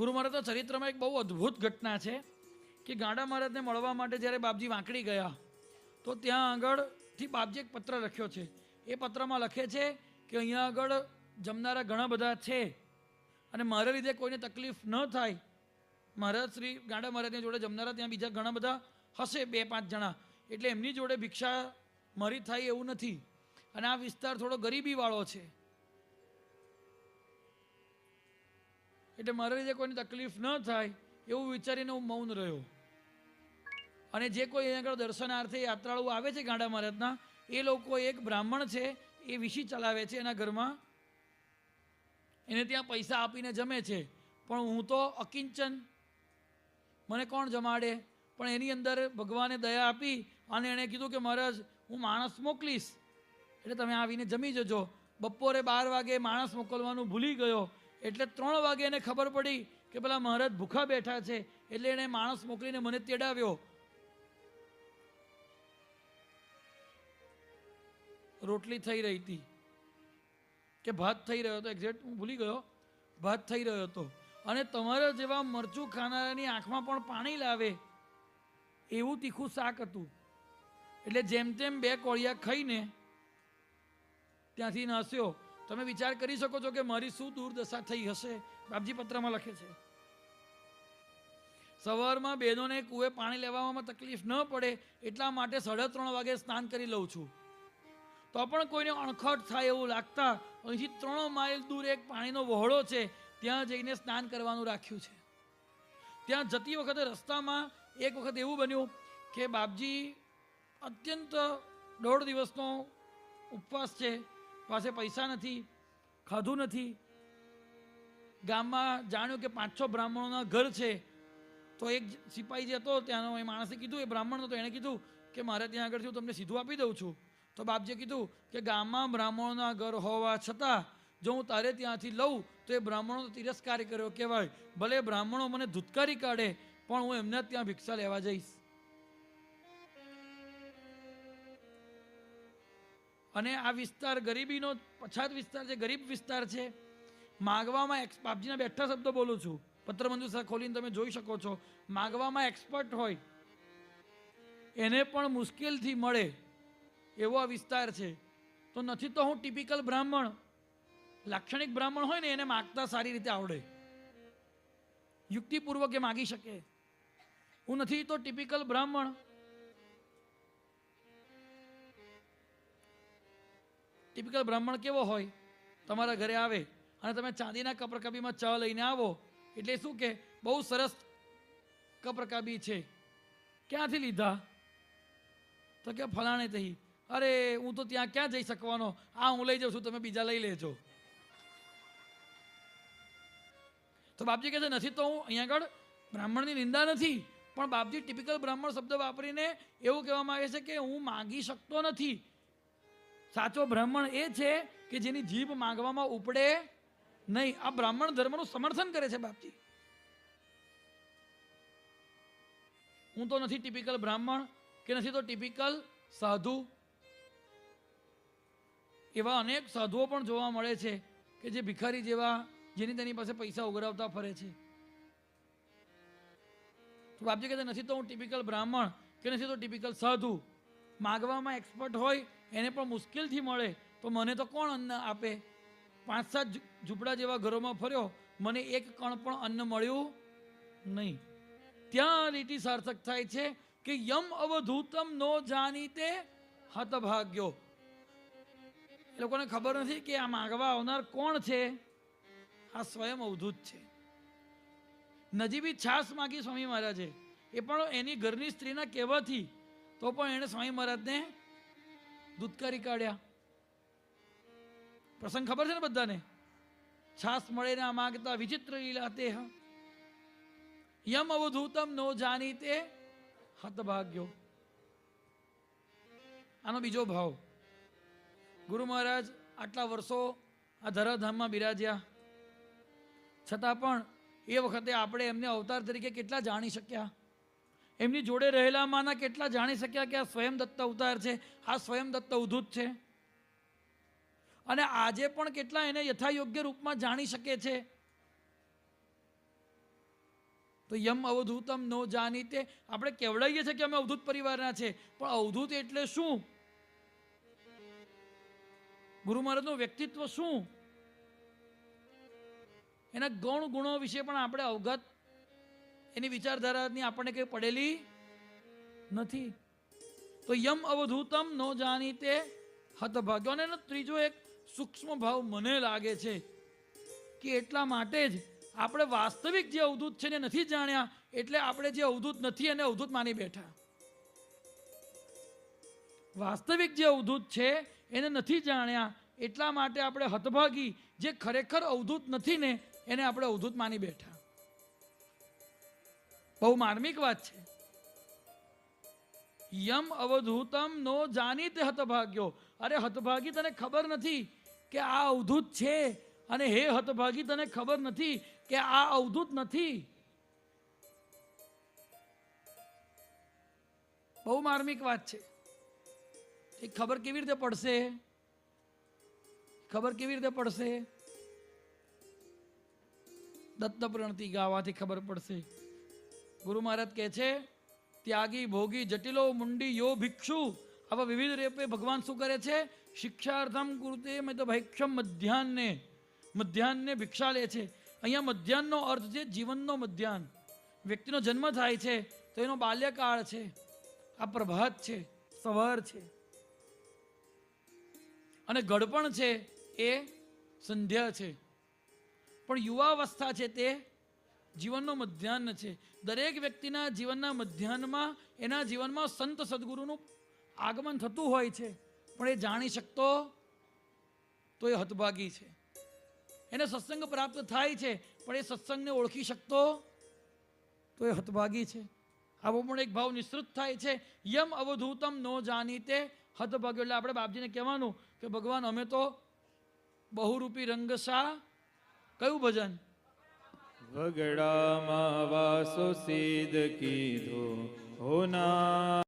ગુરુ મહારાજના ચરિત્રમાં એક બહુ અદ્ભુત ઘટના છે કે ગાંડા મહારાજને મળવા માટે જ્યારે બાપજી વાંકડી ગયા, તો ત્યાં આગળથી બાપજી એક પત્ર લખ્યો છે. એ પત્રમાં લખે છે કે અહીંયા આગળ જમનારા ઘણા બધા છે અને મારા લીધે કોઈને તકલીફ ન થાય. મહારાજ શ્રી ગાંડા મહારાજની જોડે જમનારા, ત્યાં બીજા ઘણા બધા હશે બે પાંચ જણા. એટલે એમની જોડે ભિક્ષા મારી થાય એવું નથી. અને આ વિસ્તાર થોડો ગરીબીવાળો છે. એટલે મારા લીધે કોઈને તકલીફ ન થાય એવું વિચારીને હું મૌન રહ્યો. અને જે કોઈ અહીંયા આગળ દર્શનાર્થે યાત્રાળુ આવે છે ગાંડા મહારાજના, એ લોકો એક બ્રાહ્મણ છે, એ વિશી ચલાવે છે એના ઘરમાં. એને ત્યાં પૈસા આપીને જમે છે. પણ હું તો અકિંચન. મને કોણ જમાડે? પણ એની અંદર ભગવાને દયા આપી અને એણે કીધું કે મહારાજ, હું માણસ મોકલીશ. એટલે તમે આવીને જમી જજો. બપોરે બાર વાગે માણસ મોકલવાનું ભૂલી ગયો. એટલે ત્રણ વાગે એને ખબર પડી કે પેલા મહારાજ ભૂખા બેઠા છે, એટલે એણે માણસ મોકલીને મને તેડાવ્યો. રોટલી થઈ રહી હતી. કે ભાત થઈ રહ્યો હતો એક્ઝેક્ટ હું ભૂલી ગયો. ભાત થઈ રહ્યો હતો. અને તમારા જેવા મરચું ખાનારાની આંખમાં પણ પાણી લાવે એવું તીખું શાક હતું. એટલે જેમ તેમ બે કોળિયા ખાઈને ત્યાંથી નાસ્યો. તમે વિચાર કરી શકો છો કે મારી શું દુર્દશા થઈ હશે? બાપજી પત્રમાં લખે છે. સવારમાં બહેનોને કૂએ પાણી લેવામાં તકલીફ ન પડે એટલા માટે સાડા ત્રણ વાગે સ્નાન કરી લઉં છું. તો પણ કોઈને અણખટ થાય એવું લાગતા અહીંથી ત્રણ માઇલ દૂર એક પાણીનો વહોળો છે, ત્યાં જઈને સ્નાન કરવાનું રાખ્યું છે. ત્યાં જતી વખતે રસ્તામાં એક વખત એવું બન્યું કે બાપજી અત્યંત દોઢ દિવસનો ઉપવાસ છે. પાસે પૈસા નથી, ખાધું નથી. ગામમાં જાણ્યું કે પાંચ છ બ્રાહ્મણોના ઘર છે, તો એક સિપાહી જે હતો, ત્યાંનો એ માણસે કીધું, એ બ્રાહ્મણ હતો, એણે કીધું કે મારે ત્યાં આગળથી હું તમને સીધું આપી દઉં છું. તો બાપજીએ કીધું કે ગામમાં બ્રાહ્મણોના ઘર હોવા છતાં, જો હું તારે ત્યાંથી લઉં, તો એ બ્રાહ્મણો તિરસ્કાર કર્યો કહેવાય. ભલે બ્રાહ્મણો મને ધુતકારી કાઢે, પણ હું એમને ત્યાં ભિક્ષા લેવા જઈશ. અને આ વિસ્તાર ગરીબીનો પછાત વિસ્તાર છે, ગરીબ વિસ્તાર છે. માગવામાં એક્સ બાપજીના બેઠા શબ્દો બોલું છું. પત્રબંધુ સા ખોલીને તમે જોઈ શકો છો. માગવામાં એક્સપર્ટ હોય, એને પણ મુશ્કેલથી મળે એવો આ વિસ્તાર છે. તો નથી તો હું ટિપિકલ બ્રાહ્મણ, લાક્ષણિક બ્રાહ્મણ હોય ને, એને માગતા સારી રીતે આવડે. યુક્તિપૂર્વક એ માગી શકે. હું નથી તો ટિપિકલ બ્રાહ્મણ ટિપિકલ બ્રાહ્મણ કેવો હોય? તમારા ઘરે આવે અને તમે ચાંદીના કપરકાબીમાં ચા લઈને આવો, એટલે શું કે બહુ સરસ કપરકાબી છે. ક્યાંથી લીધા? તો કે ફલાણે થઈ અરે, હું તો ત્યાં ક્યાં જઈ શકવાનો? આ હું લઈ જાઉં છું, તમે બીજા લઈ લેજો. તો બાપજી કહે છે, નથી તો હું અહીંયા આગળ બ્રાહ્મણની નિંદા નથી. પણ બાપજી ટિપિકલ બ્રાહ્મણ શબ્દ વાપરીને એવું કહેવા આવે છે કે હું માગી શકતો નથી. સાચો બ્રાહ્મણ એ છે કે જેની જીભ માંગવામાં ઉપડે નહીં. આ બ્રાહ્મણ ધર્મનું સમર્થન કરે છે બાપજી. હું તો નથી ટિપિકલ બ્રાહ્મણ કે નથી તો ટિપિકલ સાધુ. એવા અનેક સાધુઓ પણ જોવા મળે છે કે જે ભિખારી જેવા જેની તેની પાસે પૈસા ઉઘરાવતા ફરે છે. તો બાપજી કહેતા નથી તો હું ટિપિકલ બ્રાહ્મણ કે નથી તો ટિપિકલ સાધુ. માગવામાં એક્સપર્ટ હોય, એને પણ મુશ્કેલથી મળે. તો મને તો કોણ અન્ન આપે? પાંચ સાત ઝૂંપડા જેવા ઘરોમાં ફર્યો, મને એક કણ પણ અન્ન મળ્યું નહીં. ત્યાં લીટી સાર્થક થાય છે કે યમ અવધૂતમ નો જાણીતે હતભાગ્યો. એ લોકોને ખબર નથી કે આ માગવા આવનાર કોણ છે? આ સ્વયં અવધૂત છે. નજીબી છાસ માગી સ્વામી મહારાજે. એ પણ એની ઘરની સ્ત્રીના કહેવાથી તો પણ એણે સ્વામી મહારાજને દૂધકારી કાઢ્યા. પ્રસંગ ખબર છે ને બધાને? છાસ મળે ના માગતા વિચિત્ર લીલા તે યમ અવધૂતમ નો જાની તે હતભાગ્યો આનો બીજો ભાવ. ગુરુ મહારાજ આટલા વર્ષો આ ધરાધામમાં બિરાજ્યા. છતાં પણ એ વખતે આપણે એમને અવતાર તરીકે કેટલા જાણી શક્યા? એમની જોડે રહેલામાંના કેટલા જાણી શક્યા કે આ સ્વયં દત્ત અવતાર છે? આ સ્વયં દત્ત અવધૂત છે. અને આજે પણ કેટલા એને યથાયોગ્ય રૂપમાં જાણી શકે છે? તો યમ અવધૂતમ નો જાનીતે આપણે કેવડાવીએ છીએ કે અમે અવધૂત પરિવારના છે? પણ અવધૂત એટલે શું? ગુરુ મહારાજનું વ્યક્તિત્વ શું? એના ગૌણ ગુણો વિશે પણ આપણે અવગત એની વિચારધારાની આપણને કંઈ પડેલી નથી. તો યમ અવધૂતમ નો જાણીતે હતભાગ્યો અને એનો ત્રીજો એક સૂક્ષ્મ ભાવ મને લાગે છે કે એટલા માટે જ આપણે વાસ્તવિક જે અવધૂત છે ને નથી જાણ્યા, એટલે આપણે જે અવધૂત નથી એને અવધૂત માની બેઠા. વાસ્તવિક જે અવધૂત છે એને નથી જાણ્યા, એટલા માટે આપણે હતભાગી જે ખરેખર અવધૂત નથી ને, એને આપણે અવધૂત માની બેઠા. બહુ માર્મિક વાત છે. યમ અવધૂતમ નો જાનીતે હતભાગ્યો. અરે હતભાગી તને ખબર નથી કે આ અવધૂત છે? અને હે હતભાગી, તને ખબર નથી કે આ અવધૂત નથી? બહુ માર્મિક વાત છે. એ ખબર કેવી રીતે પડશે? ખબર કેવી રીતે પડશે? દત્ત પ્રણતિ ગાવાથી ખબર પડશે. ગુરુ મહારાજ કહે છે, ત્યાગી, ભોગી, જટિલો, મુંડી, યો, ભિક્ષુ. આવા વિવિધ રૂપે ભગવાન શું કરે છે? શિક્ષાર્થમ કૃતે મેં તો ભૈક્ષમ મધ્યાહને. મધ્યાહને ભિક્ષા લે છે. અહીંયા મધ્યાહનનો અર્થ છે જીવનનો મધ્યાહન. વ્યક્તિનો જન્મ થાય છે, તો એનો બાલ્યકાળ છે. આ પ્રભાત છે, સવાર છે. અને ગળપણ છે, એ સંધ્યા છે. પણ યુવાવસ્થા છે તે જીવનનો મધ્યાહન છે. દરેક વ્યક્તિના જીવનના મધ્યાહનમાં એના જીવનમાં સંત સદગુરુનું આગમન થતું હોય છે. પણ એ જાણી શકતો તો એ હતભાગી છે. એને સત્સંગ પ્રાપ્ત થાય છે, પણ એ સત્સંગને ઓળખી શકતો તો એ હતભાગી છે. આવો પણ એક ભાવ નિસૃત થાય છે, યમ અવધૂતમ નો જાનીતે હતભાગ્યો એટલે આપણે બાપજીને કહેવાનું કે, ભગવાન, અમે તો બહુરૂપી રંગશા કયું ભજન? વગડામાં વાસો સીધ કીધો. હોના